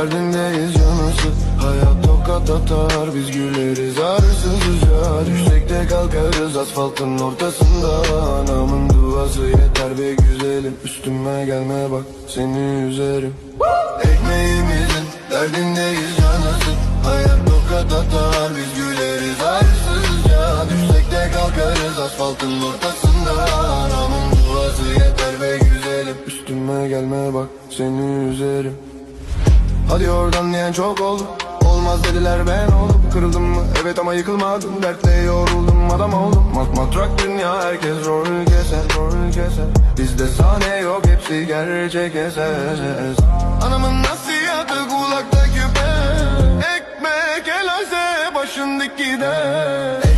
Derdindeyiz canısı. Hayat tokat atar Biz güleriz. Ağrısızca Düşsek de kalkarız asfaltın ortasında. Anamın duası yeter be güzelim. Üstüme gelme bak seni üzerim. Ekmeğimizin derdindeyiz canısı. Hayat tokat atar Biz güleriz. Ağrısızca Düşsek de kalkarız asfaltın ortasında. Anamın duası yeter be güzelim. Üstüme gelme bak seni üzerim Hadi oradan diyen çok oldu. Olmaz dediler ben oldum Kırıldım mı? Evet ama yıkılmadım Dertle yoruldum adam oldum Mat matrak dünya herkes rol keser rol keser. Bizde sahne yok hepsi gerçek eser. Anamın nasihatı kulakta küpe Ekmek helase başın dik gider